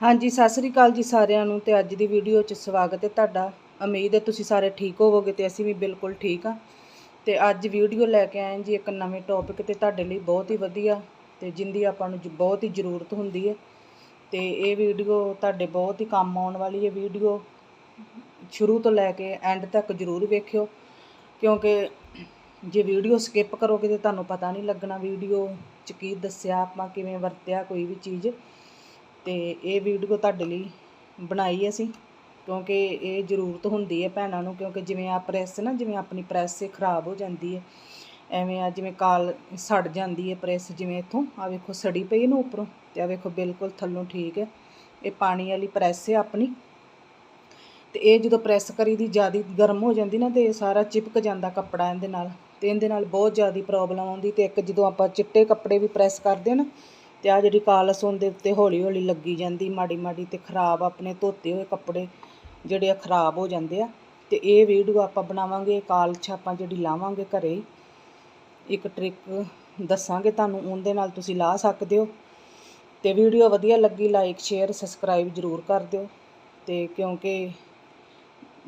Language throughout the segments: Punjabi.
ਹਾਂਜੀ, ਸਤਿ ਸ੍ਰੀ ਅਕਾਲ ਜੀ ਸਾਰਿਆਂ ਨੂੰ ਤੇ ਅੱਜ ਦੀ ਵੀਡੀਓ 'ਚ ਸਵਾਗਤ ਹੈ ਤੁਹਾਡਾ। ਉਮੀਦ ਹੈ ਤੁਸੀਂ ਸਾਰੇ ਠੀਕ ਹੋਵੋਗੇ ਤੇ ਅਸੀਂ ਵੀ ਬਿਲਕੁਲ ਠੀਕ ਆ ਤੇ ਅੱਜ ਵੀਡੀਓ ਲੈ ਕੇ ਆਏ ਜੀ ਇੱਕ ਨਵੇਂ ਟੌਪਿਕ ਤੇ ਤੁਹਾਡੇ ਲਈ ਬਹੁਤ ਹੀ ਵਧੀਆ ਤੇ ਜਿੰਦੀ ਆਪਾਂ ਨੂੰ ਜ- ਬਹੁਤ ਹੀ ਜ਼ਰੂਰਤ ਹੁੰਦੀ ਹੈ। ਤੇ ਇਹ ਵੀਡੀਓ ਤੁਹਾਡੇ ਬਹੁਤ ਹੀ ਕੰਮ ਆਉਣ ਵਾਲੀ ਹੈ ਵੀਡੀਓ ਸ਼ੁਰੂ ਤੋਂ ਲੈ ਕੇ ਐਂਡ ਤੱਕ ਜ਼ਰੂਰ ਵੇਖਿਓ, ਕਿਉਂਕਿ ਜੇ ਵੀਡੀਓ ਸਕਿਪ ਕਰੋਗੇ ਤੇ ਤੁਹਾਨੂੰ ਪਤਾ ਨਹੀਂ ਲੱਗਣਾ ਵੀਡੀਓ 'ਚ ਕੀ ਦੱਸਿਆ ਆਪਾਂ, ਕਿਵੇਂ ਵਰਤਿਆ ਕੋਈ ਵੀ ਚੀਜ਼। ਤੇ ਇਹ ਵੀਡੀਓ ਤੁਹਾਡੇ ਲਈ ਬਣਾਈ ਅਸੀਂ, ਕਿਉਂਕਿ ਇਹ ਜ਼ਰੂਰਤ ਹੁੰਦੀ ਹੈ ਭੈਣਾਂ ਨੂੰ, ਕਿਉਂਕਿ ਜਿਵੇਂ ਆ ਪ੍ਰੈਸ ਨਾ, ਜਿਵੇਂ ਆਪਣੀ ਪ੍ਰੈਸ ਖਰਾਬ ਹੋ ਜਾਂਦੀ ਹੈ, ਐਵੇਂ ਆ ਜਿਵੇਂ ਕਾਲ ਸੜ ਜਾਂਦੀ ਹੈ ਪ੍ਰੈਸ ਜਿਵੇਂ ਇੱਥੋਂ ਆ ਵੇਖੋ ਸੜੀ ਪਈ ਨੂੰ ਉੱਪਰੋਂ, ਤੇ ਆ ਵੇਖੋ ਬਿਲਕੁਲ ਥੱਲੋਂ ਠੀਕ ਹੈ, ਇਹ ਪਾਣੀ ਵਾਲੀ ਪ੍ਰੈਸ ਹੈ ਆਪਣੀ, ਤੇ ਇਹ ਜਦੋਂ ਪ੍ਰੈਸ ਕਰੀ ਦੀ ਜ਼ਿਆਦਾ ਗਰਮ ਹੋ ਜਾਂਦੀ ਨਾ, ਤੇ ਇਹ ਸਾਰਾ ਚਿਪਕ ਜਾਂਦਾ ਕੱਪੜਾ ਇਹਦੇ ਨਾਲ, ਤੇ ਇਹਦੇ ਨਾਲ ਬਹੁਤ ਜ਼ਿਆਦਾ ਪ੍ਰੋਬਲਮ ਆਉਂਦੀ, ਤੇ ਇੱਕ ਜਦੋਂ ਆਪਾਂ ਚਿੱਟੇ ਕੱਪੜੇ ਵੀ ਪ੍ਰੈਸ ਕਰਦੇ ਨਾ ਤੇ ਆ ਜਿਹੜੀ ਕਾਲਸ ਉਹਦੇ ਉੱਤੇ ਹੌਲੀ ਹੌਲੀ ਲੱਗੀ ਜਾਂਦੀ, ਮਾੜੀ ਮਾੜੀ ਤੇ ਖਰਾਬ ਆਪਣੇ ਧੋਤੇ ਹੋਏ ਕੱਪੜੇ ਜਿਹੜੇ ਆ ਖਰਾਬ ਹੋ ਜਾਂਦੇ ਆ। ਤੇ ਇਹ ਵੀਡੀਓ ਆਪਾਂ ਬਣਾਵਾਂਗੇ ਕਾਲਛ ਆਪਾਂ ਜਿਹੜੀ ਲਾਵਾਂਗੇ ਘਰੇ। ਹੀ ਇੱਕ ਟ੍ਰਿਕ ਦੱਸਾਂਗੇ ਤੁਹਾਨੂੰ, ਉਹਦੇ ਨਾਲ ਤੁਸੀਂ ਲਾ ਸਕਦੇ ਹੋ। ਤੇ ਵੀਡੀਓ ਵਧੀਆ ਲੱਗੀ ਲਾਈਕ ਸ਼ੇਅਰ ਸਬਸਕ੍ਰਾਈਬ ਜ਼ਰੂਰ ਕਰ ਦਿਓ। ਤੇ ਕਿਉਂਕਿ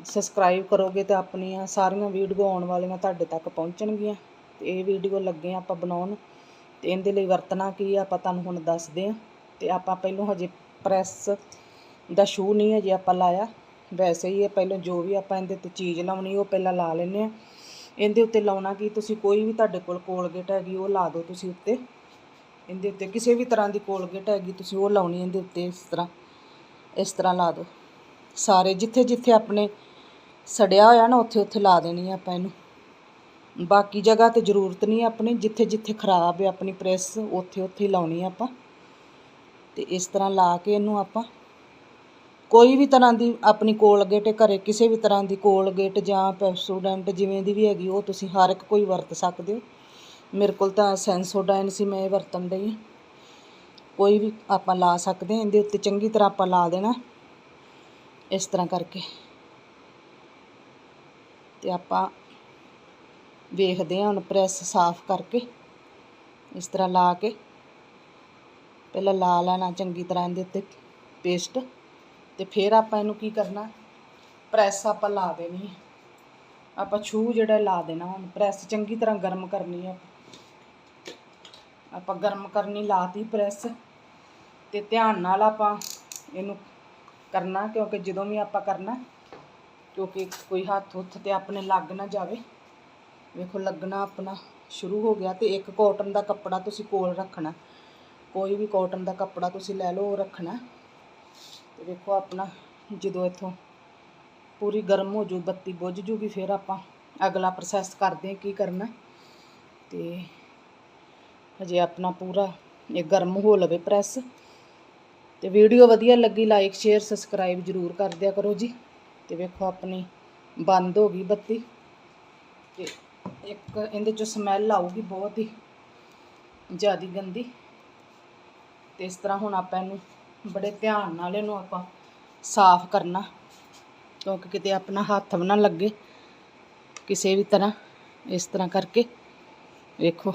ਸਬਸਕ੍ਰਾਈਬ ਕਰੋਗੇ ਤਾਂ ਆਪਣੀਆਂ ਸਾਰੀਆਂ ਵੀਡੀਓ ਆਉਣ ਵਾਲੀਆਂ ਤੁਹਾਡੇ ਤੱਕ ਪਹੁੰਚਣਗੀਆਂ। ਤੇ ਇਹ ਵੀਡੀਓ ਲੱਗੇ ਆਪਾਂ ਬਣਾਉਣ। ਤੇ ਇਹਦੇ ਲਈ ਵਰਤਣਾ ਕੀ ਆ, ਆਪਾਂ ਤੁਹਾਨੂੰ ਹੁਣ ਦੱਸਦੇ ਆ ਤੇ ਆਪਾਂ ਪਹਿਲਾਂ ਹਜੇ ਪ੍ਰੈਸ ਦਾ ਸ਼ੂ ਨਹੀਂ ਹਜੇ ਆਪਾਂ ਲਾਇਆ। ਵੈਸੇ ਹੀ ਇਹ ਪਹਿਲਾਂ ਜੋ ਵੀ ਆਪਾਂ ਇਹਦੇ ਤੇ ਚੀਜ਼ ਲਾਉਣੀ, ਉਹ ਪਹਿਲਾਂ ਲਾ ਲੈਂਦੇ ਆ ਇਹਦੇ ਉੱਤੇ ਲਾਉਣਾ ਕੀ, ਤੁਸੀਂ ਕੋਈ ਵੀ ਤੁਹਾਡੇ ਕੋਲ ਕੋਲਗੇਟ ਹੈਗੀ, ਉਹ ਲਾ ਦਿਓ ਤੁਸੀਂ ਉੱਤੇ। ਇਹਦੇ ਉੱਤੇ ਕਿਸੇ ਵੀ ਤਰ੍ਹਾਂ ਦੀ ਕੋਲਗੇਟ ਹੈਗੀ, ਤੁਸੀਂ ਉਹ ਲਾਉਣੀ ਇਹਦੇ ਉੱਤੇ ਇਸ ਤਰ੍ਹਾਂ। ਇਸ ਤਰ੍ਹਾਂ ਲਾ ਦਿਓ। ਸਾਰੇ ਜਿੱਥੇ ਜਿੱਥੇ ਆਪਣੇ ਸੜਿਆ ਹੋਇਆ ਨਾ ਉੱਥੇ ਉੱਥੇ ਲਾ ਦੇਣੀ ਆ ਆਪਾਂ ਇਹਨੂੰ। ਬਾਕੀ ਜਗ੍ਹਾ ਤੇ ਜ਼ਰੂਰਤ ਨਹੀਂ ਆਪਣੀ, ਜਿੱਥੇ ਜਿੱਥੇ ਖਰਾਬ ਹੈ ਆਪਣੀ ਪ੍ਰੈਸ, ਉੱਥੇ ਉੱਥੇ ਹੀ ਲਾਉਣੀ ਆ ਆਪਾਂ। ਤੇ ਇਸ ਤਰ੍ਹਾਂ ਲਾ ਕੇ ਇਹਨੂੰ ਆਪਾਂ ਕੋਈ ਵੀ ਤਰ੍ਹਾਂ ਦੀ ਆਪਣੀ ਕੋਲਗੇਟ, ਘਰੇ ਕਿਸੇ ਵੀ ਤਰ੍ਹਾਂ ਦੀ ਕੋਲਗੇਟ ਜਾਂ ਪੈਪਸੋਡੈਂਟ ਜਿਵੇਂ ਦੀ ਵੀ ਹੈਗੀ, ਉਹ ਤੁਸੀਂ ਹਰ ਇੱਕ ਕੋਈ ਵਰਤ ਸਕਦੇ ਹੋ। ਮੇਰੇ ਕੋਲ ਤਾਂ ਸੈਂਸੋਡਾਈਨ ਸੀ, ਮੈਂ ਇਹ ਵਰਤਣ ਡਈ ਹਾਂ। ਕੋਈ ਵੀ ਆਪਾਂ ਲਾ ਸਕਦੇ ਹਾਂ, ਇਹਦੇ ਉੱਤੇ ਚੰਗੀ ਤਰ੍ਹਾਂ ਆਪਾਂ ਲਾ ਦੇਣਾ। ਇਸ ਤਰ੍ਹਾਂ ਕਰਕੇ। ਤੇ ਆਪਾਂ ਵੇਖਦੇ ਹਾਂ ਹੁਣ ਪ੍ਰੈਸ ਸਾਫ਼ ਕਰਕੇ, ਇਸ ਤਰ੍ਹਾਂ ਲਾ ਕੇ। ਪਹਿਲਾਂ ਲਾ ਲੈਣਾ ਚੰਗੀ ਤਰ੍ਹਾਂ ਇਹਦੇ ਉੱਤੇ ਪੇਸਟ ਤੇ ਫਿਰ ਆਪਾਂ ਇਹਨੂੰ ਕੀ ਕਰਨਾ, ਪ੍ਰੈਸ ਆਪਾਂ ਲਾ ਦੇਣੀ ਹੈ। ਆਪਾਂ ਛੂ ਜਿਹੜਾ ਲਾ ਦੇਣਾ ਹੁਣ, ਪ੍ਰੈਸ ਚੰਗੀ ਤਰ੍ਹਾਂ ਗਰਮ ਕਰਨੀ ਹੈ ਆਪਾਂ। ਗਰਮ ਕਰਨੀ ਲਾਤੀ ਪ੍ਰੈਸ ਤੇ ਧਿਆਨ ਨਾਲ ਆਪਾਂ ਇਹਨੂੰ ਕਰਨਾ, ਕਿਉਂਕਿ ਜਦੋਂ ਵੀ ਆਪਾਂ ਕਰਨਾ, ਕਿਉਂਕਿ ਕੋਈ ਹੱਥ ਹੁੱਥ ਤੇ ਆਪਣੇ ਲੱਗ ਨਾ ਜਾਵੇ। ਵੇਖੋ, ਲੱਗਣਾ ਆਪਣਾ ਸ਼ੁਰੂ ਹੋ ਗਿਆ ਤੇ ਇੱਕ ਕਾਟਨ ਦਾ ਕੱਪੜਾ ਤੁਸੀਂ ਕੋਲ ਰੱਖਣਾ। ਕੋਈ ਵੀ ਕਾਟਨ ਦਾ ਕੱਪੜਾ ਤੁਸੀਂ ਲੈ ਲਓ, ਉਹ ਰੱਖਣਾ। ਤੇ ਵੇਖੋ ਆਪਣਾ, ਜਦੋਂ ਇੱਥੋਂ ਪੂਰੀ ਗਰਮ ਹੋ ਜੂ, ਬੱਤੀ ਬੁੱਝ ਜੂਗੀ, ਫਿਰ ਆਪਾਂ ਅਗਲਾ ਪ੍ਰੋਸੈਸ ਕਰਦੇ ਹਾਂ ਕੀ ਕਰਨਾ। ਤੇ ਹਜੇ ਆਪਣਾ ਪੂਰਾ ਇਹ ਗਰਮ ਹੋ ਲਵੇ ਪ੍ਰੈਸ ਤੇ ਵੀਡੀਓ ਵਧੀਆ ਲੱਗੀ ਲਾਈਕ ਸ਼ੇਅਰ ਸਬਸਕ੍ਰਾਈਬ ਜ਼ਰੂਰ ਕਰ ਦਿਆ ਕਰੋ ਜੀ। ਤੇ ਵੇਖੋ ਆਪਣੀ ਬੰਦ ਹੋ ਗਈ ਬੱਤੀ। ਤੇ ਇੱਕ ਇਹਦੇ ਚੋਂ ਸਮੈਲ ਆਊਗੀ ਬਹੁਤ ਹੀ ਜ਼ਿਆਦੀ ਗੰਦੀ। ਤੇ ਇਸ ਤਰ੍ਹਾਂ ਹੁਣ ਆਪਾਂ ਇਹਨੂੰ ਬੜੇ ਧਿਆਨ ਨਾਲ ਇਹਨੂੰ ਆਪਾਂ ਸਾਫ਼ ਕਰਨਾ, ਕਿਉਂਕਿ ਕਿਤੇ ਆਪਣਾ ਹੱਥ ਵੀ ਨਾ ਲੱਗੇ ਕਿਸੇ ਵੀ ਤਰ੍ਹਾਂ। ਇਸ ਤਰ੍ਹਾਂ ਕਰਕੇ ਵੇਖੋ।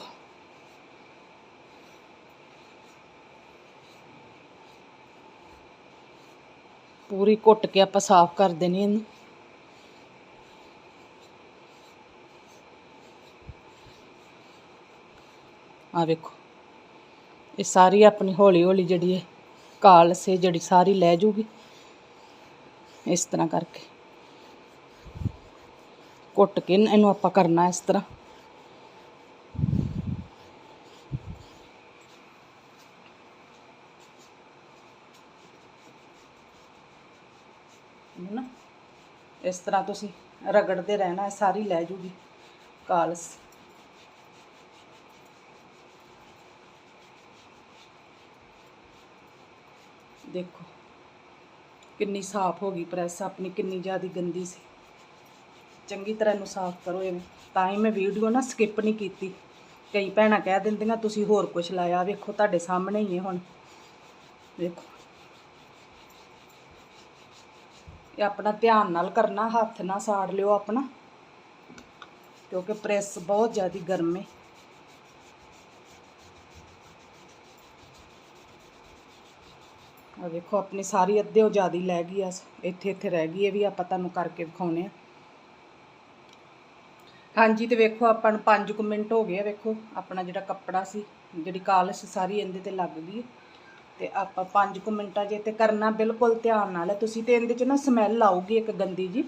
ਪੂਰੀ ਘੁੱਟ ਕੇ ਆਪਾਂ ਸਾਫ਼ ਕਰ ਦੇਣੀ ਇਹਨੂੰ। ਆ ਵੇਖੋ। ਇਹ ਸਾਰੀ ਆਪਣੀ ਹੌਲੀ ਹੌਲੀ ਜਿਹੜੀ ਹੈ ਕਾਲਸ ਹੈ ਜਿਹੜੀ ਸਾਰੀ ਲੈ ਜੂਗੀ। ਇਸ ਤਰ੍ਹਾਂ ਕਰਕੇ। ਕੁੱਟ ਕੇ ਇਹਨੂੰ ਆਪਾਂ ਕਰਨਾ ਇਸ ਤਰ੍ਹਾਂ। ਨਾ ਇਸ ਤਰ੍ਹਾਂ ਤੁਸੀਂ ਰਗੜਦੇ ਰਹਿਣਾ ਸਾਰੀ ਲੈ ਜੂਗੀ ਕਾਲਸ ਦੇਖੋ ਕਿੰਨੀ ਸਾਫ਼ ਹੋ ਗਈ ਪ੍ਰੈਸ ਆਪਣੀ ਕਿੰਨੀ ਜ਼ਿਆਦਾ ਗੰਦੀ ਸੀ ਚੰਗੀ ਤਰ੍ਹਾਂ ਇਹਨੂੰ ਸਾਫ਼ ਕਰੋ ਐਵੇਂ ਤਾਂ ਹੀ ਮੈਂ ਵੀਡੀਓ ਨਾ ਸਕਿਪ ਨਹੀਂ ਕੀਤੀ ਕਈ ਭੈਣਾਂ ਕਹਿ ਦਿੰਦੀਆਂ ਤੁਸੀਂ ਹੋਰ ਕੁਝ ਲਾਇਆ ਵੇਖੋ ਤੁਹਾਡੇ ਸਾਹਮਣੇ ਹੀ ਹੈ ਹੁਣ ਵੇਖੋ ਇਹ ਆਪਣਾ ਧਿਆਨ ਨਾਲ ਕਰਨਾ ਹੱਥ ਨਾ ਸਾੜ ਲਿਓ ਆਪਣਾ ਕਿਉਂਕਿ ਪ੍ਰੈਸ ਬਹੁਤ ਜ਼ਿਆਦਾ ਗਰਮ ਹੈ ਆ ਵੇਖੋ, ਆਪਣੀ ਸਾਰੀ ਅੱਧੇ ਉਹ ਜ਼ਿਆਦੀ ਲੈ ਗਈ ਆ, ਇੱਥੇ ਇੱਥੇ ਰਹਿ ਗਈ, ਇਹ ਵੀ ਆਪਾਂ ਤੁਹਾਨੂੰ ਕਰਕੇ ਵਿਖਾਉਨੇ ਆ। ਹਾਂਜੀ, ਤੇ ਵੇਖੋ, ਆਪਾਂ ਨੂੰ 5 ਕੁ ਮਿੰਟ ਹੋ ਗਏ ਆ, ਵੇਖੋ, ਆਪਣਾ ਜਿਹੜਾ ਕੱਪੜਾ ਸੀ, ਜਿਹੜੀ ਕਾਲਸ ਸਾਰੀ ਇਹਦੇ ਤੇ ਲੱਗ ਗਈ ਤੇ ਆਪਾਂ 5 ਕੁ ਮਿੰਟਾਂ ਜੇ ਤੇ ਕਰਨਾ ਬਿਲਕੁਲ ਧਿਆਨ ਨਾਲ ਹੈ ਤੁਸੀਂ ਤੇ ਇਹਦੇ ਚ ਨਾ ਸਮੈਲ ਆਊਗੀ ਇੱਕ ਗੰਦੀ ਜੀ।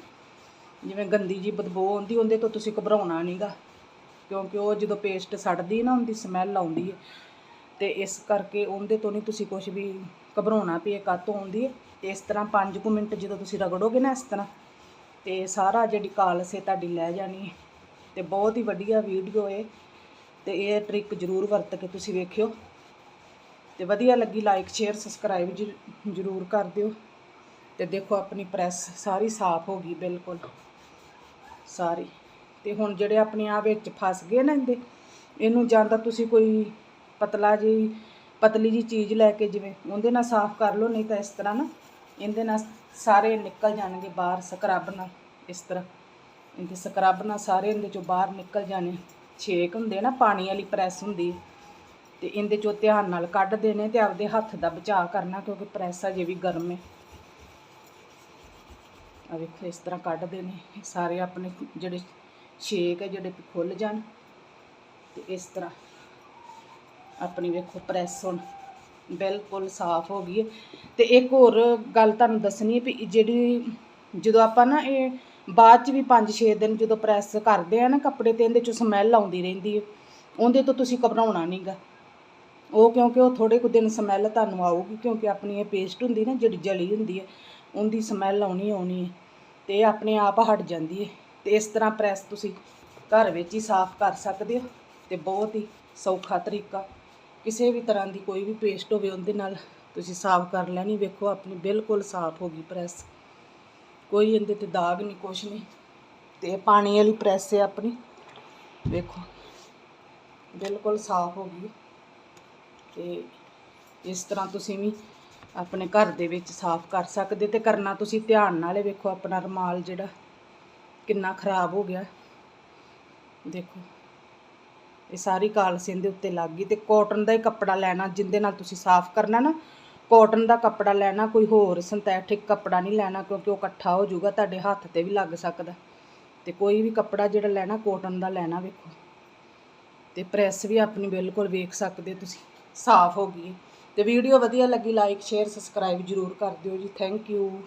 ਜਿਵੇਂ ਗੰਦੀ ਜੀ ਬਦਬੂ ਆਉਂਦੀ, ਉਹਦੇ ਤੋਂ ਤੁਸੀਂ ਘਬਰਾਉਣਾ ਨਹੀਂਗਾ ਕਿਉਂਕਿ ਉਹ ਜਦੋਂ ਪੇਸਟ ਸੜਦੀ ਨਾ, ਉਹਦੀ ਸਮੈਲ ਆਉਂਦੀ ਹੈ ਤੇ ਇਸ ਕਰਕੇ ਉਹਦੇ ਤੋਂ ਨਹੀਂ ਤੁਸੀਂ ਕੁਝ ਵੀ ਘਬਰਾਉਣਾ ਵੀ ਇਹ ਕਾਤੋਂ ਆਉਂਦੀ ਹੈ? ਤੇ ਇਸ ਤਰ੍ਹਾਂ 5 ਕੁ ਮਿੰਟ ਜਦੋਂ ਤੁਸੀਂ ਰਗੜੋਗੇ ਨਾ ਇਸ ਤਰ੍ਹਾਂ, ਤੇ ਸਾਰਾ ਜਿਹੜੀ ਕਾਲਸ ਹੈ ਤੁਹਾਡੀ ਲੈ ਜਾਣੀ ਹੈ। ਤੇ ਬਹੁਤ ਹੀ ਵਧੀਆ ਵੀਡੀਓ ਹੈ ਤੇ ਇਹ ਟ੍ਰਿਕ ਜ਼ਰੂਰ ਵਰਤ ਕੇ ਤੁਸੀਂ ਵੇਖਿਓ। ਤੇ ਵਧੀਆ ਲੱਗੀ ਲਾਈਕ ਸ਼ੇਅਰ ਸਬਸਕ੍ਰਾਈਬ ਜ਼ਰੂਰ ਕਰ ਦਿਓ। ਤੇ ਦੇਖੋ ਆਪਣੀ ਪ੍ਰੈਸ ਸਾਰੀ ਸਾਫ਼ ਹੋ ਗਈ ਬਿਲਕੁਲ। ਸਾਰੀ। ਤੇ ਹੁਣ ਜਿਹੜੇ ਆਪਣੇ ਆ ਵਿੱਚ ਫਸ ਗਏ ਨਾ ਇਹਦੇ, ਇਹਨੂੰ ਜਾਂ ਤਾਂ ਤੁਸੀਂ ਕੋਈ ਪਤਲਾ ਜੀ ਪਤਲੀ ਜੀ ਚੀਜ਼ ਲੈ ਕੇ ਜਿਵੇਂ ਉਹਦੇ ਨਾਲ ਸਾਫ਼ ਕਰ ਲਓ, ਨਹੀਂ ਤਾਂ ਇਸ ਤਰ੍ਹਾਂ ਨਾ ਇਹਦੇ ਨਾਲ ਸਾਰੇ ਨਿਕਲ ਜਾਣਗੇ ਬਾਹਰ ਸਕਰਬ ਨਾਲ, ਇਸ ਤਰ੍ਹਾਂ। ਇਹਦੇ ਸਕਰਬ ਨਾਲ ਸਾਰੇ ਇਹਦੇ ਚੋਂ ਬਾਹਰ ਨਿਕਲ ਜਾਣੇ। ਛੇਕ ਹੁੰਦੇ ਨਾ, ਪਾਣੀ ਵਾਲੀ ਪ੍ਰੈਸ ਹੁੰਦੀ ਹੈ ਤੇ ਇਹਦੇ ਚੋਂ ਧਿਆਨ ਨਾਲ ਕੱਢਦੇ ਨੇ ਤੇ ਆਪਦੇ ਹੱਥ ਦਾ ਬਚਾਅ ਕਰਨਾ, ਕਿਉਂਕਿ ਪ੍ਰੈਸ ਅਜੇ ਵੀ ਗਰਮ ਹੈ ਆ ਵੇਖੋ, ਇਸ ਤਰ੍ਹਾਂ ਕੱਢਦੇ ਨੇ ਸਾਰੇ ਆਪਣੇ ਜਿਹੜੇ ਛੇਕ ਹੈ ਜਿਹੜੇ ਵੀ ਖੁੱਲ ਜਾਣ। ਤੇ ਇਸ ਤਰ੍ਹਾਂ। ਆਪਣੀ ਵੇਖੋ ਪ੍ਰੈਸ ਹੁਣ ਬਿਲਕੁਲ ਸਾਫ਼ ਹੋ ਗਈ ਹੈ। ਤੇ ਇੱਕ ਹੋਰ ਗੱਲ ਤੁਹਾਨੂੰ ਦੱਸਣੀ ਹੈ ਵੀ ਜਿਹੜੀ ਜਦੋਂ ਆਪਾਂ ਨਾ ਇਹ ਬਾਅਦ ਚ ਵੀ 5-6 ਦਿਨ ਜਦੋਂ ਪ੍ਰੈਸ ਕਰਦੇ ਆ ਨਾ ਕੱਪੜੇ ਤੇ, ਇਹਦੇ ਚੋਂ ਸਮੈਲ ਆਉਂਦੀ ਰਹਿੰਦੀ ਹੈ। ਉਹਦੇ ਤੋਂ ਤੁਸੀਂ ਘਬਰਾਉਣਾ ਨਹੀਂਗਾ ਉਹ ਕਿਉਂਕਿ ਉਹ ਥੋੜੇ ਕੁ ਦਿਨ ਸਮੈਲ ਤੁਹਾਨੂੰ ਆਊਗੀ, ਕਿਉਂਕਿ ਆਪਣੀ ਇਹ ਪੇਸਟ ਹੁੰਦੀ ਨਾ ਜਿਹੜੀ ਜਲੀ ਹੁੰਦੀ ਹੈ, ਉਹਦੀ ਸਮੈਲ ਆਉਣੀ ਆਉਣੀ ਹੈ ਤੇ ਇਹ ਆਪਣੇ ਆਪ ਹਟ ਜਾਂਦੀ ਹੈ। ਤੇ ਇਸ ਤਰ੍ਹਾਂ ਪ੍ਰੈਸ ਤੁਸੀਂ ਘਰ ਵਿੱਚ ਹੀ ਸਾਫ਼ ਕਰ ਸਕਦੇ ਹੋ ਤੇ ਬਹੁਤ ਹੀ ਸੌਖਾ ਤਰੀਕਾ। ਕਿਸੇ ਵੀ ਤਰ੍ਹਾਂ ਦੀ ਕੋਈ ਵੀ ਪੇਸਟ ਹੋਵੇ, ਉਹਦੇ ਨਾਲ ਤੁਸੀਂ ਸਾਫ਼ ਕਰ ਲੈਣੀ। ਵੇਖੋ, ਆਪਣੀ ਬਿਲਕੁਲ ਸਾਫ਼ ਹੋ ਗਈ ਪ੍ਰੈਸ। ਕੋਈ ਇਹਦੇ ਤੇ ਦਾਗ ਨਹੀਂ, ਕੁਛ ਨਹੀਂ। ਤੇ ਪਾਣੀ ਵਾਲੀ ਪ੍ਰੈਸ ਹੈ ਆਪਣੀ। ਵੇਖੋ, ਬਿਲਕੁਲ ਸਾਫ਼ ਹੋ ਗਈ। ਤੇ ਇਸ ਤਰ੍ਹਾਂ ਤੁਸੀਂ ਵੀ ਆਪਣੇ ਘਰ ਦੇ ਵਿੱਚ ਸਾਫ਼ ਕਰ ਸਕਦੇ ਤੇ ਕਰਨਾ ਤੁਸੀਂ ਧਿਆਨ ਨਾਲ। ਹੀ ਵੇਖੋ, ਆਪਣਾ ਰੁਮਾਲ ਜਿਹੜਾ ਕਿੰਨਾ ਖਰਾਬ ਹੋ ਗਿਆ। ਦੇਖੋ। ਇਹ ਸਾਰੀ ਕਾਲਸੀਨ ਦੇ ਉੱਤੇ ਲੱਗ ਗਈ ਤੇ ਕਾਟਨ ਦਾ ਹੀ ਕੱਪੜਾ ਲੈਣਾ, ਜਿੰਦੇ ਨਾਲ ਤੁਸੀਂ ਸਾਫ਼ ਕਰਨਾ ਨਾ ਕਾਟਨ ਦਾ ਕੱਪੜਾ ਲੈਣਾ, ਕੋਈ ਹੋਰ ਸਿੰਥੈਟਿਕ ਕੱਪੜਾ ਨਹੀਂ ਲੈਣਾ, ਕਿਉਂਕਿ ਉਹ ਇਕੱਠਾ ਹੋ ਜਾਊਗਾ, ਤੁਹਾਡੇ ਹੱਥ ਤੇ ਵੀ ਲੱਗ ਸਕਦਾ। ਤੇ ਕੋਈ ਵੀ ਕੱਪੜਾ ਜਿਹੜਾ ਲੈਣਾ ਕਾਟਨ ਦਾ ਲੈਣਾ ਵੇਖੋ। ਤੇ ਪ੍ਰੈਸ ਵੀ ਆਪਣੀ ਬਿਲਕੁਲ ਵੇਖ ਸਕਦੇ ਤੁਸੀਂ, ਸਾਫ਼ ਹੋ ਗਈ। ਹੈ। ਤੇ ਵੀਡੀਓ ਵਧੀਆ ਲੱਗੀ ਲਾਈਕ ਸ਼ੇਅਰ ਸਬਸਕ੍ਰਾਈਬ ਜ਼ਰੂਰ ਕਰ ਦਿਓ ਜੀ। Thank you